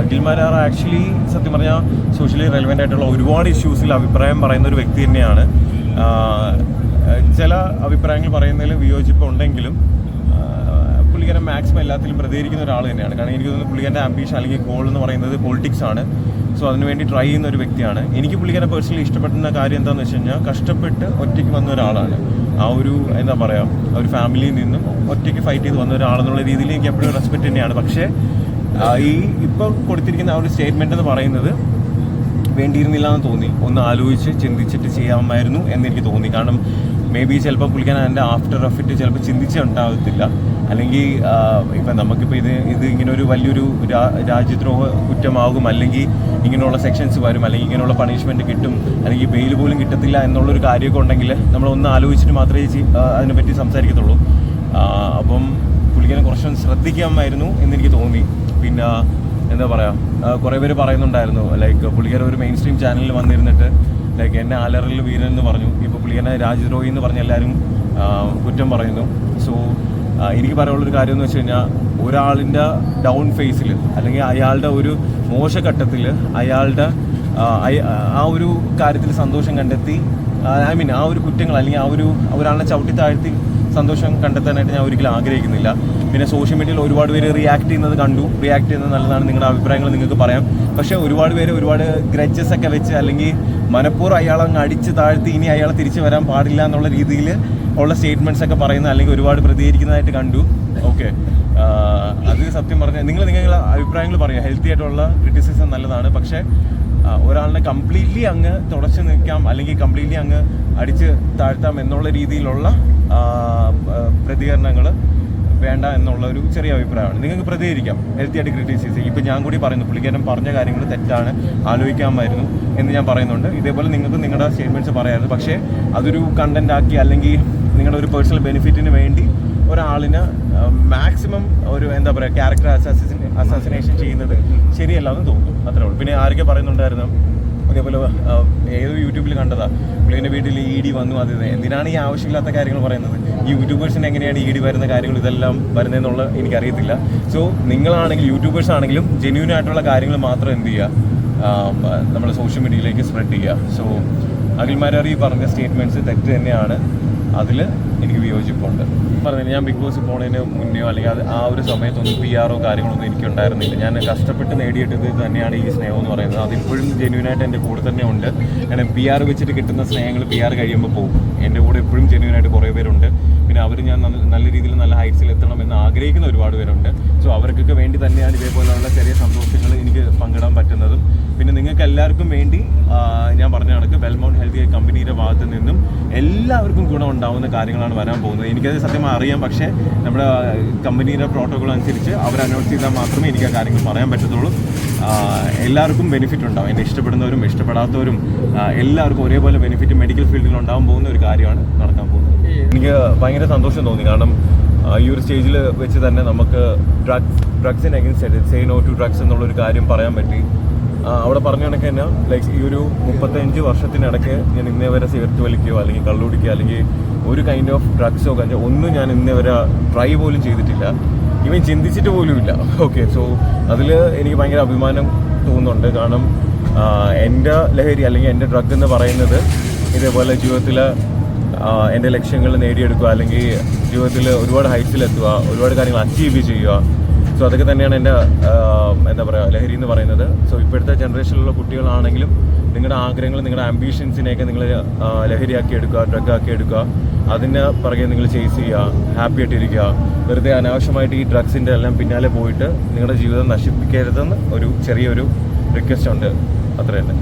Akhil Marar actually സത്യം പറഞ്ഞാൽ socially relevant ആയിട്ടുള്ള ഒരുപാട് ഇഷ്യൂസിൽ അഭിപ്രായം പറയുന്ന ഒരു വ്യക്തി തന്നെയാണ്. ചില അഭിപ്രായങ്ങൾ പറയുന്നതിൽ വിയോജിപ്പ് ഉണ്ടെങ്കിലും പുള്ളിക്കാരൻ മാക്സിമം എല്ലാത്തിലും പ്രതികരിക്കുന്ന ഒരാൾ തന്നെയാണ്. കാരണം എനിക്ക് തോന്നുന്നു പുള്ളിക്കാരന്റെ ആംബിഷൻ അല്ലെങ്കിൽ ഗോൾ എന്ന് പറയുന്നത് പൊളിറ്റിക്സ് ആണ്. സോ അതിനുവേണ്ടി ട്രൈ ചെയ്യുന്ന ഒരു വ്യക്തിയാണ്. എനിക്ക് പുള്ളിക്കാരനെ പേഴ്സണലി ഇഷ്ടപ്പെടുന്ന കാര്യം എന്താണെന്ന് വെച്ച് കഴിഞ്ഞാൽ കഷ്ടപ്പെട്ട് ഒറ്റയ്ക്ക് വന്ന ഒരാളാണ്. ആ ഒരു എന്താ പറയുക ഒരു ഫാമിലിയിൽ നിന്നും ഒറ്റയ്ക്ക് ഫൈറ്റ് ചെയ്ത് വന്ന ഒരാളെന്നുള്ള രീതിയിൽ എനിക്ക് എപ്പോഴും റെസ്പെക്ട് തന്നെയാണ്. പക്ഷേ ഈ ഇപ്പം കൊടുത്തിരിക്കുന്ന ആ ഒരു സ്റ്റേറ്റ്മെന്റ് എന്ന് പറയുന്നത് വേണ്ടിയിരുന്നില്ല എന്ന് തോന്നി. ഒന്ന് ആലോചിച്ച് ചിന്തിച്ചിട്ട് ചെയ്യാമായിരുന്നു എന്ന് എനിക്ക് തോന്നി. കാരണം മേ ബി ചിലപ്പോൾ പുള്ളിക്കാൻ അതിന്റെ ആഫ്റ്റർ എഫക്റ്റ് ചിലപ്പോൾ ചിന്തിച്ചുണ്ടാകത്തില്ല അല്ലെങ്കിൽ ഇപ്പം നമുക്കിപ്പോൾ ഇത് ഇത് ഇങ്ങനെ ഒരു വലിയൊരു രാജ്യദ്രോഹ കുറ്റമാകും. അല്ലെങ്കിൽ ഇങ്ങനെയുള്ള സെക്ഷൻസ് വരും. അല്ലെങ്കിൽ ഇങ്ങനെയുള്ള പണിഷ്മെന്റ് കിട്ടും. അല്ലെങ്കിൽ ബെയിൽ പോലും കിട്ടത്തില്ല എന്നുള്ളൊരു കാര്യമൊക്കെ ഉണ്ടെങ്കിൽ നമ്മൾ ഒന്ന് ആലോചിച്ചിട്ട് മാത്രമേ അതിനെപ്പറ്റി സംസാരിക്കത്തുള്ളൂ. അപ്പം പുള്ളിക്കാനെ കുറച്ചൊന്ന് ശ്രദ്ധിക്കാമായിരുന്നു എന്നെനിക്ക് തോന്നി. പിന്നെ എന്താ പറയുക കുറേ പേര് പറയുന്നുണ്ടായിരുന്നു ലൈക്ക് പുള്ളിക്കാരൻ ഒരു മെയിൻ സ്ട്രീം ചാനലിൽ വന്നിരുന്നിട്ട് ലൈക്ക് എന്നെ അലറിൽ വീരൻ എന്ന് പറഞ്ഞു. ഇപ്പോൾ പുള്ളിക്കാരനെ രാജ്യദ്രോഹി എന്ന് പറഞ്ഞ് എല്ലാവരും കുറ്റം പറയുന്നു. സോ എനിക്ക് പറയാനുള്ളൊരു കാര്യം എന്ന് വെച്ച് കഴിഞ്ഞാൽ ഒരാളിന്റെ ഡൗൺ ഫേസിൽ അല്ലെങ്കിൽ അയാളുടെ ഒരു മോശഘട്ടത്തിൽ അയാളുടെ ആ ഒരു കാര്യത്തിൽ സന്തോഷം കണ്ടെത്തി ഐ മീൻ ആ ഒരു കുറ്റങ്ങൾ അല്ലെങ്കിൽ ആ ഒരു ഒരാളിനെ ചവിട്ടി താഴ്ത്തി സന്തോഷം കണ്ടെത്താനായിട്ട് ഞാൻ ഒരിക്കലും ആഗ്രഹിക്കുന്നില്ല. പിന്നെ സോഷ്യൽ മീഡിയയിൽ ഒരുപാട് പേര് റിയാക്ട് ചെയ്യുന്നത് കണ്ടു. റിയാക്ട് ചെയ്യുന്നത് നല്ലതാണ്. നിങ്ങളുടെ അഭിപ്രായങ്ങൾ നിങ്ങൾക്ക് പറയാം. പക്ഷേ ഒരുപാട് പേര് ഒരുപാട് ഗ്രഡ്ജസ് ഒക്കെ വെച്ച് അല്ലെങ്കിൽ മനഃപൂർവം അയാളെ അങ്ങ് അടിച്ച് താഴ്ത്തി ഇനി അയാളെ തിരിച്ചു വരാൻ പാടില്ല എന്നുള്ള രീതിയിൽ ഉള്ള സ്റ്റേറ്റ്മെന്റ്സ് ഒക്കെ പറയുന്ന അല്ലെങ്കിൽ ഒരുപാട് പ്രതികരിക്കുന്നതായിട്ട് കണ്ടു. ഓക്കെ അത് സത്യം പറഞ്ഞാൽ നിങ്ങൾ നിങ്ങളുടെ അഭിപ്രായങ്ങൾ പറയാം. ഹെൽത്തി ആയിട്ടുള്ള ക്രിറ്റിസിസം നല്ലതാണ്. പക്ഷേ ഒരാളിനെ കംപ്ലീറ്റ്ലി അങ്ങ് തുടച്ചു നിൽക്കാം അല്ലെങ്കിൽ കംപ്ലീറ്റ്ലി അങ്ങ് അടിച്ച് താഴ്ത്താം എന്നുള്ള രീതിയിലുള്ള പ്രതികരണങ്ങൾ വേണ്ട എന്നുള്ള ഒരു ചെറിയ അഭിപ്രായമാണ്. നിങ്ങൾക്ക് പ്രതികരിക്കാം. ഹെൽത്തി ആയിട്ട് ക്രിറ്റിസൈസ് ചെയ്യും. ഇപ്പം ഞാൻ കൂടി പറയുന്നു പുള്ളിക്കാരൻ പറഞ്ഞ കാര്യങ്ങൾ തെറ്റാണ് ആലോചിക്കാമായിരുന്നു എന്ന് ഞാൻ പറയുന്നുണ്ട്. ഇതേപോലെ നിങ്ങൾക്ക് നിങ്ങളുടെ സ്റ്റേറ്റ്മെന്റ്സ് പറയാമായിരുന്നു പക്ഷേ അതൊരു കണ്ടന്റ് ആക്കി അല്ലെങ്കിൽ നിങ്ങളുടെ ഒരു പേഴ്സണൽ ബെനിഫിറ്റിന് വേണ്ടി ഒരാളിന് മാക്സിമം ഒരു എന്താ പറയുക ക്യാരക്ടർ അസാസിൻ അസാസിനേഷൻ ചെയ്യുന്നത് ശരിയല്ല എന്ന് തോന്നുന്നു. അത്രേ ഉള്ളൂ. പിന്നെ ആരൊക്കെ പറയുന്നുണ്ടായിരുന്നു? അതേപോലെ ഏതോ യൂട്യൂബിൽ കണ്ടതാ. പുള്ളിന്റെ വീട്ടിൽ ഇ ഡി വന്നു. അത് എന്തിനാണ് ഈ ആവശ്യമില്ലാത്ത കാര്യങ്ങൾ പറയുന്നത്? യൂട്യൂബേഴ്സിന് എങ്ങനെയാണ് ഈടി വരുന്ന കാര്യങ്ങൾ ഇതെല്ലാം വരുന്നതെന്നുള്ള എനിക്കറിയത്തില്ല. സോ നിങ്ങളാണെങ്കിൽ യൂട്യൂബേഴ്സ് ആണെങ്കിലും ജെന്യൂൻ ആയിട്ടുള്ള കാര്യങ്ങൾ മാത്രം എന്ത് ചെയ്യുക നമ്മുടെ സോഷ്യൽ മീഡിയയിലേക്ക് സ്പ്രെഡ് ചെയ്യുക സോ അഖിൽമാരറി പറഞ്ഞ സ്റ്റേറ്റ്മെന്റ്സ് തെറ്റ് തന്നെയാണ്. അതിൽ എനിക്ക് വിയോജിപ്പുണ്ട്. പറഞ്ഞില്ല ഞാൻ ബിഗ് ബോസ് പോണതിന് മുന്നെയോ അല്ലെങ്കിൽ അത് ആ ഒരു സമയത്തൊന്നും പി ആറോ കാര്യങ്ങളൊന്നും എനിക്ക് ഉണ്ടായിരുന്നില്ല ഞാൻ കഷ്ടപ്പെട്ട് നേടിയിട്ടത് തന്നെയാണ് ഈ സ്നേഹം എന്ന് പറയുന്നത്. അതിപ്പോഴും ജെന്യൂനായിട്ട് എന്റെ കൂടെ തന്നെ ഉണ്ട്. കാരണം പി ആർ വെച്ചിട്ട് കിട്ടുന്ന സ്നേഹങ്ങൾ പി ആർ കഴിയുമ്പോൾ പോകും. എന്റെ കൂടെ എപ്പോഴും ജെന്യൂനായിട്ട് കുറേ പേരുണ്ട്. പിന്നെ അവർ ഞാൻ നല്ല രീതിയിൽ നല്ല ഹൈറ്റ്സിൽ എത്തണം എന്ന് ആഗ്രഹിക്കുന്ന ഒരുപാട് പേരുണ്ട്. സോ അവർക്കൊക്കെ വേണ്ടി തന്നെയാണ് ഇതേപോലെയുള്ള ചെറിയ സന്തോഷങ്ങൾ എനിക്ക് പങ്കിടാൻ പറ്റുന്നതും. പിന്നെ നിങ്ങൾക്ക് എല്ലാവർക്കും വേണ്ടി ഞാൻ പറഞ്ഞ കണക്ക് വെൽമൗണ്ട് ഹെൽത്ത് കെയർ കമ്പനിയുടെ ഭാഗത്ത് നിന്നും എല്ലാവർക്കും ഗുണമുണ്ടാവുന്ന കാര്യങ്ങളാണ് വരാൻ പോകുന്നത്. എനിക്കത് സത്യമായി അറിയാം. പക്ഷേ നമ്മുടെ കമ്പനിയുടെ പ്രോട്ടോകോൾ അനുസരിച്ച് അവർ അനൗൺസ് ചെയ്താൽ മാത്രമേ എനിക്ക് ആ കാര്യങ്ങൾ പറയാൻ പറ്റത്തുള്ളൂ. എല്ലാവർക്കും ബെനിഫിറ്റ് ഉണ്ടാവും. എന്നെ ഇഷ്ടപ്പെടുന്നവരും ഇഷ്ടപ്പെടാത്തവരും എല്ലാവർക്കും ഒരേപോലെ ബെനിഫിറ്റ് മെഡിക്കൽ ഫീൽഡിൽ ഉണ്ടാകാൻ പോകുന്ന ഒരു കാര്യമാണ് നടക്കാൻ പോകുന്നത്. എനിക്ക് ഭയങ്കര സന്തോഷം തോന്നി. കാരണം ഈ ഒരു സ്റ്റേജിൽ വെച്ച് തന്നെ നമുക്ക് drugs ഡ്രഗ്സിന് against say no to drugs എന്നുള്ളൊരു കാര്യം പറയാൻ പറ്റി. അവിടെ പറഞ്ഞ കണക്ക് തന്നെ ലൈക്ക് ഈ ഒരു മുപ്പത്തഞ്ച് വർഷത്തിനിടയ്ക്ക് ഞാൻ ഇന്നേ വരെ സിഗരറ്റ് വലിക്കുകയോ അല്ലെങ്കിൽ കള്ളുടിക്കുകയോ അല്ലെങ്കിൽ ഒരു കൈൻഡ് ഓഫ് ഡ്രഗ്സോ കഞ്ചോ ഒന്നും ഞാൻ ഇന്നേ വരെ ട്രൈ പോലും ചെയ്തിട്ടില്ല. ഇവൻ ചിന്തിച്ചിട്ട് പോലും ഇല്ല. ഓക്കെ സോ അതിൽ എനിക്ക് ഭയങ്കര അഭിമാനം തോന്നുന്നുണ്ട്. കാരണം എന്റെ ലഹരി അല്ലെങ്കിൽ എന്റെ ഡ്രഗ് എന്ന് പറയുന്നത് ഇതേപോലെ ജീവിതത്തിൽ എന്റെ ലക്ഷ്യങ്ങൾ നേടിയെടുക്കുക അല്ലെങ്കിൽ ജീവിതത്തിൽ ഒരുപാട് ഹൈറ്റ്സിലെത്തുക ഒരുപാട് കാര്യങ്ങൾ അച്ചീവ് ചെയ്യുക. സോ അതൊക്കെ തന്നെയാണ് എന്റെ എന്താ പറയുക ലഹരി എന്ന് പറയുന്നത്. സോ ഇപ്പോഴത്തെ ജനറേഷനിലുള്ള കുട്ടികളാണെങ്കിലും നിങ്ങളുടെ ആഗ്രഹങ്ങൾ നിങ്ങളുടെ ആംബിഷൻസിനെയൊക്കെ നിങ്ങൾ ലഹരിയാക്കി എടുക്കുക ഡ്രഗ് ആക്കി എടുക്കുക. അതിന് പുറകെ നിങ്ങൾ ചേസ് ചെയ്യുക ഹാപ്പി ആയിട്ടിരിക്കുക. വെറുതെ അനാവശ്യമായിട്ട് ഈ ഡ്രഗ്സിന്റെ എല്ലാം പിന്നാലെ പോയിട്ട് നിങ്ങളുടെ ജീവിതം നശിപ്പിക്കരുതെന്ന് ഒരു ചെറിയൊരു റിക്വസ്റ്റ് ഉണ്ട്. അത്ര തന്നെ